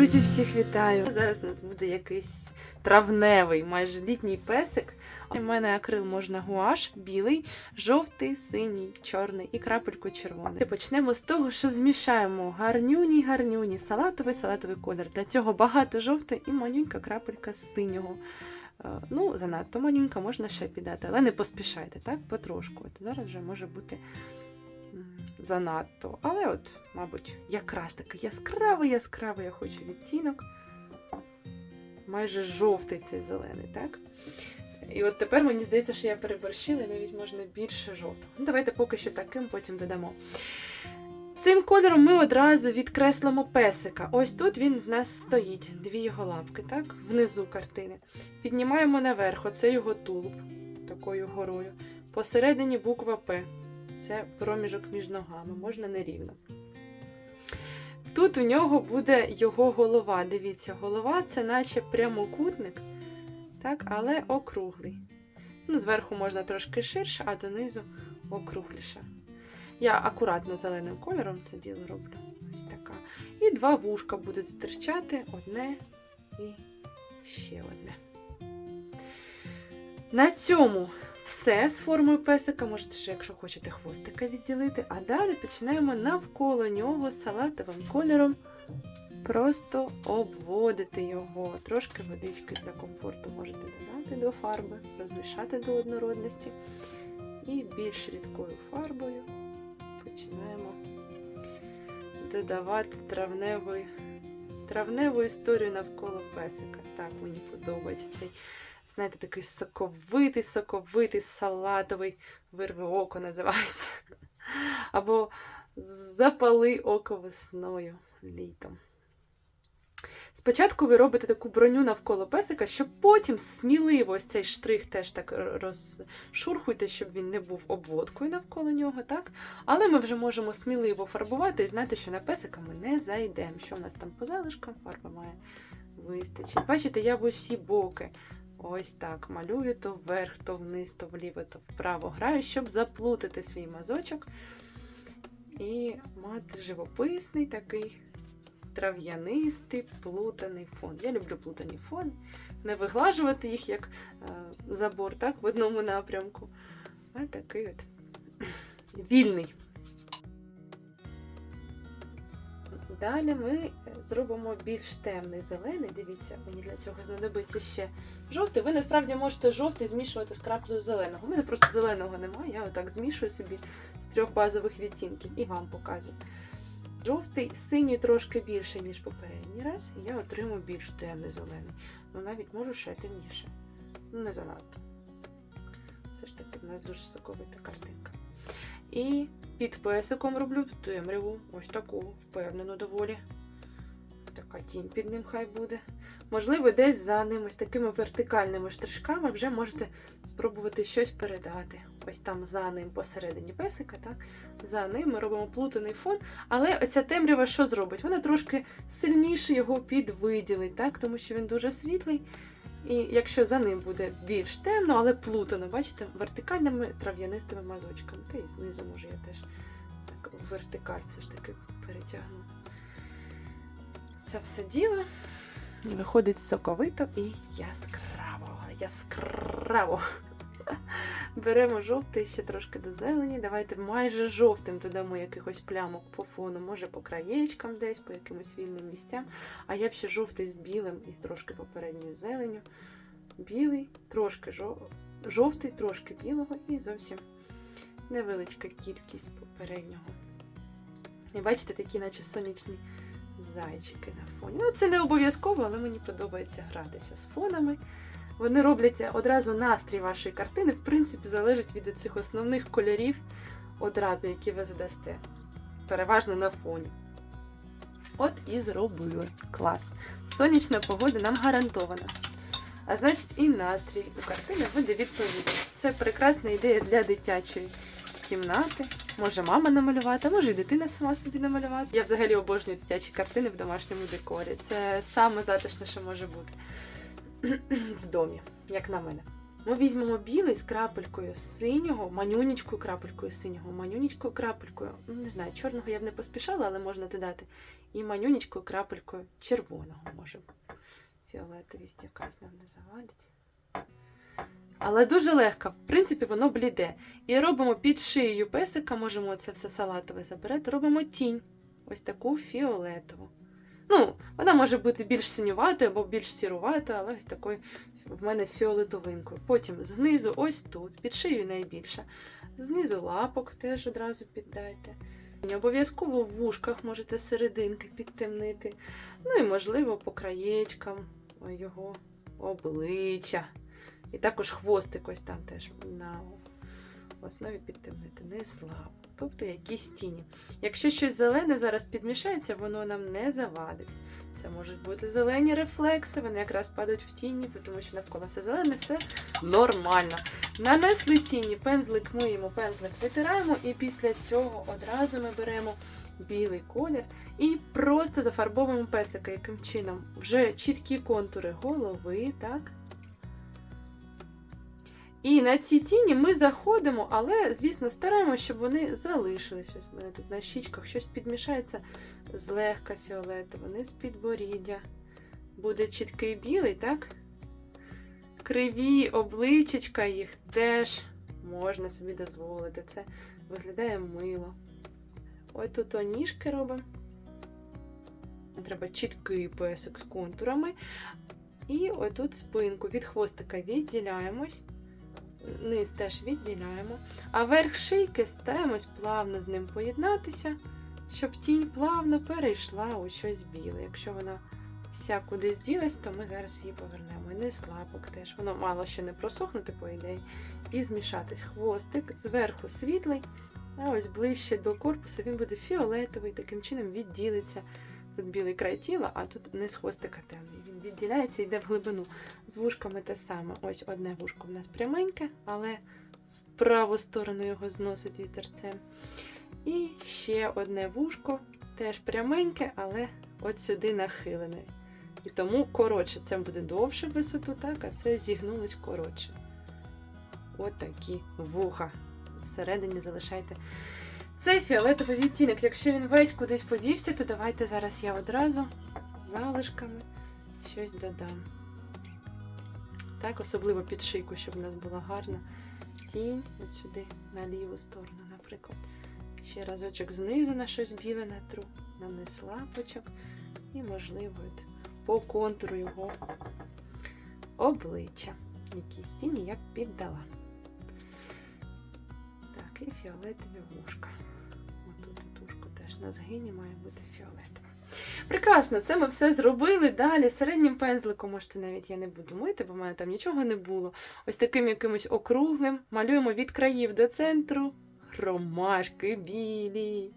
Друзі, всіх вітаю! Зараз у нас буде якийсь травневий, майже літній песик. У мене акрил можна гуаш, білий, жовтий, синій, чорний і крапельку червоний. Почнемо з того, що змішаємо гарнюні, гарнюні, салатовий, салатовий колір. Для цього багато жовтого і манюнька крапелька синього. Е, Ну, занадто манюнька, можна ще піддати, але не поспішайте, так? Потрошку. От зараз вже може бути занадто. Але от, мабуть, якраз такий яскравий, яскравий я хочу відтінок. Майже жовтий цей зелений, так? І от тепер мені здається, що я переборщила, і навіть можна більше жовтого. Ну, давайте поки що таким, потім додамо. Цим кольором ми одразу відкреслимо песика. Ось тут він в нас стоїть, дві його лапки, так? Внизу картини. Піднімаємо наверх, оце його тулуб, такою горою. Посередині буква П. Це проміжок між ногами, можна нерівно. Тут у нього буде його голова. Дивіться, голова це наче прямокутник, так, але округлий. Ну, зверху можна трошки ширше, а донизу округліше. Я акуратно зеленим кольором це діло роблю. Ось така. І два вушка будуть стирчати одне і ще одне. На цьому все з формою песика. Можете ще, якщо хочете, хвостика відділити. А далі починаємо навколо нього салатовим кольором просто обводити його. Трошки водички для комфорту можете додати до фарби, розмішати до однородності. І більш рідкою фарбою починаємо додавати травневу, травневу історію навколо песика. Так, мені подобається цей, знаєте, такий соковитий, соковитий, салатовий вирви око називається. Або запали око весною літом. Спочатку ви робите таку броню навколо песика, щоб потім сміливо ось цей штрих теж так розшурхуйте, щоб він не був обводкою навколо нього, так? Але ми вже можемо сміливо фарбувати і знати, що на песика ми не зайдемо. Що в нас там по залишкам фарба має вистачить. Бачите, я в усі боки ось так малюю то вверх, то вниз, то вліво, то вправо граю, щоб заплутати свій мазочок і мати живописний такий трав'янистий плутаний фон. Я люблю плутані фони. Не виглажувати їх як е, забор, так, в одному напрямку. А такий от вільний. Далі ми зробимо більш темний зелений. Дивіться, мені для цього знадобиться ще жовтий. Ви насправді можете жовтий змішувати з краплею зеленого. У мене просто зеленого немає. Я отак змішую собі з трьох базових відтінків і вам показую. Жовтий, синій трошки більше, ніж попередній раз, і я отримую більш темний зелений. Ну навіть можу ще темніше. Ну, не занадто. Все ж таки, в нас дуже соковита картинка. І під песиком роблю темряву, ось таку, впевнену доволі. Така тінь під ним хай буде. Можливо, десь за ним ось такими вертикальними штришками вже можете спробувати щось передати. Ось там за ним посередині песика, так? За ним ми робимо плутаний фон. Але оця темрява що зробить? Вона трошки сильніше його підвиділить, так? тому що він дуже світлий. І якщо за ним буде більш темно, але плутано, бачите, вертикальними трав'янистими мазочками. Та і знизу, може, я теж так в вертикаль все ж таки перетягну. Це все діло виходить соковито і яскраво. Яскраво. Беремо жовтий ще трошки до зелені. Давайте майже жовтим додамо якихось плямок по фону, може по краєчкам десь, по якимось вільним місцям. А я б ще жовтий з білим і трошки попередньою зеленю. Білий, трошки жов... жовтий, трошки білого і зовсім невеличка кількість попереднього. І бачите, такі, наче сонячні зайчики на фоні. Ну, це не обов'язково, але мені подобається гратися з фонами. Вони роблять одразу настрій вашої картини, в принципі, залежить від цих основних кольорів, одразу, які ви задасте. Переважно на фоні. От і зробили. Клас. Сонячна погода нам гарантована. А значить, і настрій у картини буде відповідний. Це прекрасна ідея для дитячої кімнати. Може мама намалювати, а може і дитина сама собі намалювати. Я взагалі обожнюю дитячі картини в домашньому декорі. Це саме затишне, що може бути в домі, як на мене. Ми візьмемо білий з крапелькою синього, манюнічкою крапелькою синього, манюнічкою крапелькою, ну не знаю, чорного я б не поспішала, але можна додати. І манюнічкою крапелькою червоного можемо. Фіолетовість якась нам не завадить. Але дуже легко, в принципі, воно бліде. І робимо під шиєю песика, можемо це все салатове заберете, робимо тінь. Ось таку фіолетову. Ну, вона може бути більш синюватою або більш сіруватою, але ось такою в мене фіолетовинкою. Потім знизу, ось тут, під шиєю найбільше. Знизу лапок теж одразу піддайте. Не обов'язково в вушках можете серединки підтемнити. Ну і, можливо, по краєчкам його обличчя. І також хвостик ось там теж на основі підтемнити, не слабо. Тобто якісь тіні. Якщо щось зелене зараз підмішається, воно нам не завадить. Це можуть бути зелені рефлекси, вони якраз падають в тіні, тому що навколо все зелене, все нормально. Нанесли тіні, пензлик миємо, пензлик витираємо, і після цього одразу ми беремо білий колір і просто зафарбовуємо песика. Яким чином? Вже чіткі контури голови, так? І на ці тіні ми заходимо, але, звісно, стараємося, щоб вони залишились. Ось у мене тут на щічках щось підмішається злегка фіолетово, низ підборіддя. Буде чіткий білий, так? Криві обличчячка їх теж можна собі дозволити. Це виглядає мило. Ось тут о ніжки робимо. Треба чіткий песик з контурами. І отут спинку від хвостика відділяємось низ теж відділяємо, а верх шийки стараємось плавно з ним поєднатися, щоб тінь плавно перейшла у щось біле. Якщо вона вся кудись ділась, то ми зараз її повернемо. І низ лапок теж. Воно мало ще не просохнути, по ідеї, і змішатись. Хвостик зверху світлий, а ось ближче до корпусу він буде фіолетовий, таким чином відділиться. Тут білий край тіла, а тут низ хвостика темний. Він відділяється і йде в глибину. З вушками те саме. Ось одне вушко в нас пряменьке, але в праву сторону його зносить вітерцем. І ще одне вушко, теж пряменьке, але от сюди нахилене. І тому коротше, це буде довше в висоту, так, а це зігнулось коротше. От вуха. Всередині залишайте цей фіолетовий відтінок. Якщо він весь кудись подівся, то давайте зараз я одразу залишками щось додам. Так, особливо під шийку, щоб у нас була гарна тінь от сюди, на ліву сторону, наприклад. Ще разочок знизу на щось біле натру, нанес лапочок і, можливо, от по контуру його обличчя. Якісь тіні я піддала. Так, і фіолетові вушка. Отут от ушко теж на згині має бути фіолетове. Прекрасно, це ми все зробили. Далі середнім пензликом, можете навіть я не буду мити, бо в мене там нічого не було. Ось таким якимось округлим. Малюємо від країв до центру. Ромашки білі.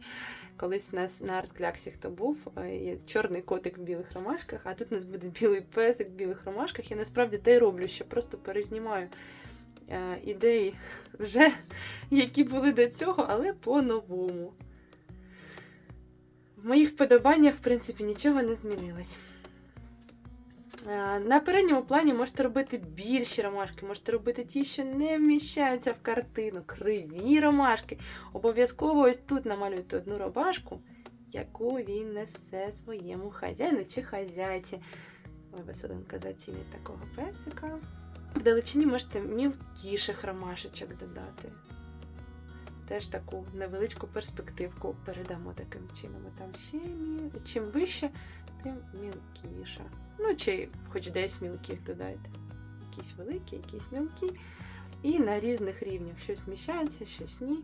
Колись в нас на арт-кляксі хто був, е, є чорний котик в білих ромашках, а тут у нас буде білий песик в білих ромашках. Я насправді те й роблю, що просто перезнімаю е, ідеї вже, які були до цього, але по-новому. В моїх вподобаннях, в принципі, нічого не змінилось. Е, На передньому плані можете робити більші ромашки, можете робити ті, що не вміщаються в картину, криві ромашки. Обов'язково ось тут намалюйте одну ромашку, яку він несе своєму хазяїну чи хазяйці. Ой, Василинка зацінить такого песика. В далечині можете мілкіших ромашечок додати. Теж таку невеличку перспективку передамо таким чином. Там ще міл... чим вище, тим мілкіша. Ну, чи хоч десь мілких додайте. Якісь великі, якісь мілкі. І на різних рівнях щось вміщається, щось ні.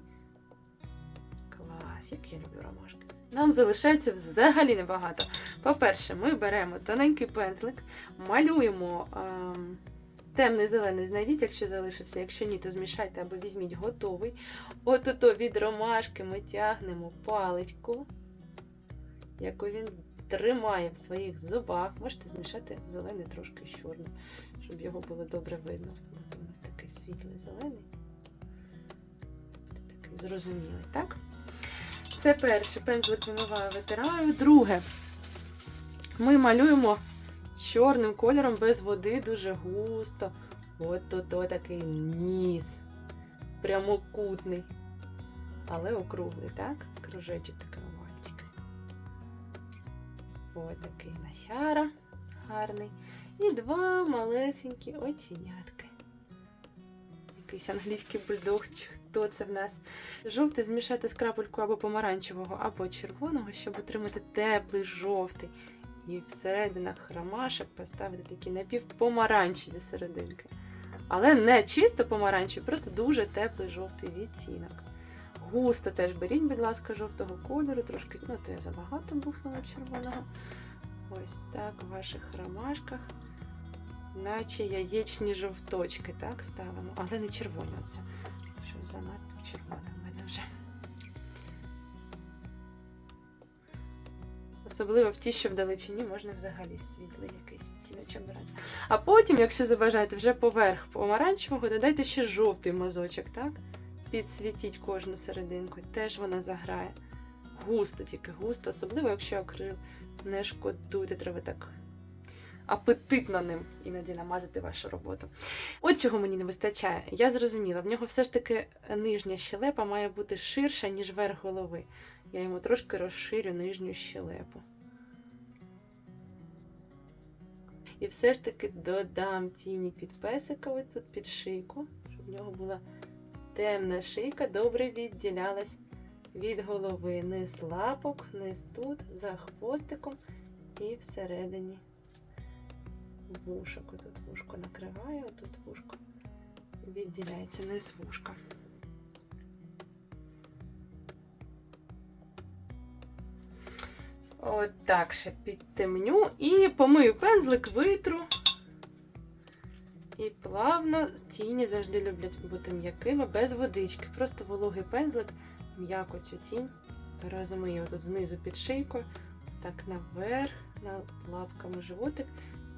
Клас, як я люблю ромашки. Нам залишається взагалі небагато. По-перше, ми беремо тоненький пензлик, малюємо ем, темний зелений, знайдіть, якщо залишився. Якщо ні, то змішайте або візьміть готовий. От ото від ромашки ми тягнемо паличку, яку він тримає в своїх зубах. Можете змішати зелений трошки з чорним, щоб його було добре видно. От у нас такий світлий зелений. Такий зрозумілий, так? Це перше. Пензлик вимиваю, витираю. Друге. Ми малюємо чорним кольором без води дуже густо. От тут такий ніс. Прямокутний. Але округлий, так? Кружечок такий овальчик. Ось такий насяра гарний. І два малесенькі оченятки. Якийсь англійський бульдог. чи Хто це в нас? Жовтий змішати з крапелькою або помаранчевого, або червоного, щоб отримати теплий жовтий. І всерединах ромашок поставити такі напівпомаранчеві серединки. Але не чисто помаранчеві, просто дуже теплий жовтий відтінок. Густо теж беріть, будь ласка, жовтого кольору, трошки, ну то я забагато бухнула червоного. Ось так в ваших ромашках. Наче яєчні жовточки, так, ставимо. Але не червоні оце. Щось занадто червоне в мене вже. Особливо в ті, що в далечині можна взагалі світлий якийсь відтіночок брати. А потім, якщо забажаєте, вже поверх помаранчевого, додайте ще жовтий мазочок, так? Підсвітіть кожну серединку. Теж вона заграє. Густо, тільки густо, особливо, якщо акрил. Не шкодуйте, треба так апетитно ним іноді намазати вашу роботу. От чого мені не вистачає. Я зрозуміла, в нього все ж таки нижня щелепа має бути ширша, ніж верх голови. Я йому трошки розширю нижню щелепу. І все ж таки додам тіні під песика, ось тут під шийку, щоб в нього була темна шийка, добре відділялась від голови. Низ лапок, низ тут, за хвостиком і всередині вушок. Тут вушко накриваю, тут вушко відділяється низ вушка. От так ще підтемню і помию пензлик, витру. І плавно тіні завжди люблять бути м'якими, без водички. Просто вологий пензлик, м'яко цю тінь розмию тут знизу під шийкою, так наверх, над лапками животик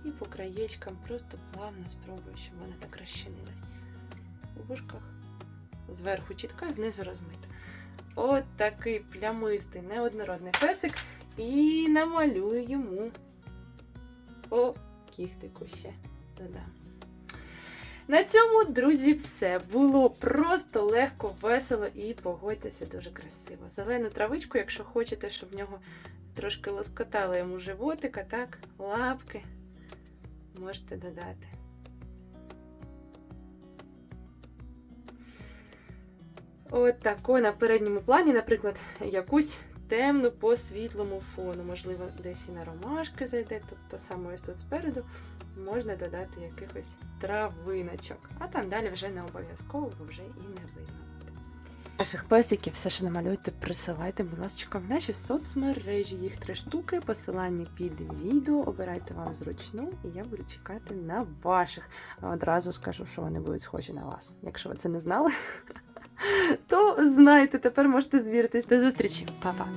і по краєчкам просто плавно спробую, щоб вона так розчинилась. У вушках зверху чітка, знизу розмита. От такий плямистий, неоднородний песик. І намалюю йому по кіхтику ще додам. На цьому, друзі, все. Було просто легко, весело і погодьтеся дуже красиво. Зелену травичку, якщо хочете, щоб в нього трошки лоскотало йому животика, так, лапки, можете додати. От тако на передньому плані, наприклад, якусь темну по світлому фону. Можливо, десь і на ромашки зайде, тобто саме ось тут спереду можна додати якихось травиночок. А там далі вже не обов'язково, бо вже і не видно. Ваших песиків все, що намалюєте, присилайте, будь ласка, в наші соцмережі. Їх три штуки, посилання під відео. Обирайте вам зручну, і я буду чекати на ваших. Одразу скажу, що вони будуть схожі на вас. Якщо ви це не знали, то знайте, тепер можете звіритись. До зустрічі, Па-па!